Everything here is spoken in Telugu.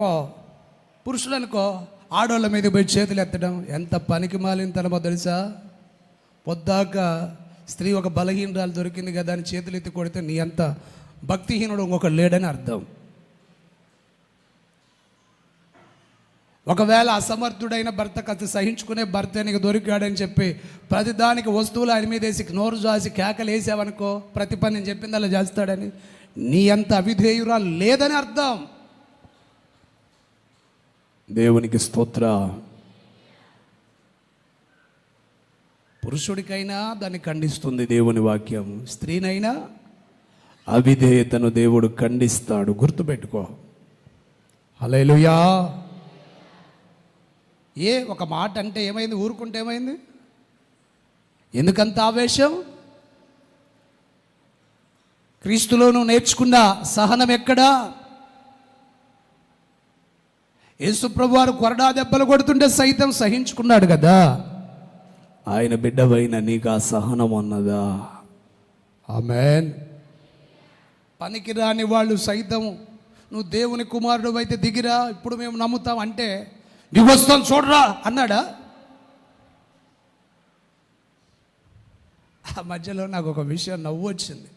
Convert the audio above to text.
ఓ, పురుషులు అనుకో ఆడోళ్ళ మీద పోయి చేతులు ఎత్తడం ఎంత పనికి మాలిన తనమో తెలుసా? పొద్దాక స్త్రీ ఒక బలహీనరాలు దొరికింది కదా అని చేతులు ఎత్తి కొడితే నీ అంత భక్తిహీనుడు ఇంకొక లేడని అర్థం. ఒకవేళ అసమర్థుడైన భర్త కథ సహించుకునే భర్త నీకు దొరికాడని చెప్పి ప్రతిదానికి వస్తువులు ఆయన మీద వేసి నోరు జాసి కేకలు వేసావనుకో ప్రతి పని నేను చెప్పింది అలా చేస్తాడని నీ అంత అవిధేయురాలు లేదని అర్థం. దేవునికి స్తోత్ర. పురుషుడికైనా దాన్ని ఖండిస్తుంది దేవుని వాక్యం. స్త్రీనైనా అవిధేయతను దేవుడు ఖండిస్తాడు. గుర్తుపెట్టుకో. హల్లెలూయా. ఏ ఒక మాట అంటే ఏమైంది? ఊరుకుంటే ఏమైంది? ఎందుకంత ఆవేశం? క్రీస్తులో నువ్వు నేర్చుకున్న సహనం ఎక్కడా? యేసుప్రభు వారు కొరడా దెబ్బలు కొడుతుంటే సైతం సహించుకున్నాడు కదా. ఆయన బిడ్డవైన నీకు ఆ సహనం ఉన్నదా ఆమెన్. పనికి రాని వాళ్ళు సైతం నువ్వు దేవుని కుమారుడు అయితే దిగిరా ఇప్పుడు మేము నమ్ముతాం అంటే నీ వస్తాం చూడరా అన్నాడా? ఆ మధ్యలో నాకు ఒక విషయం నవ్వు వచ్చింది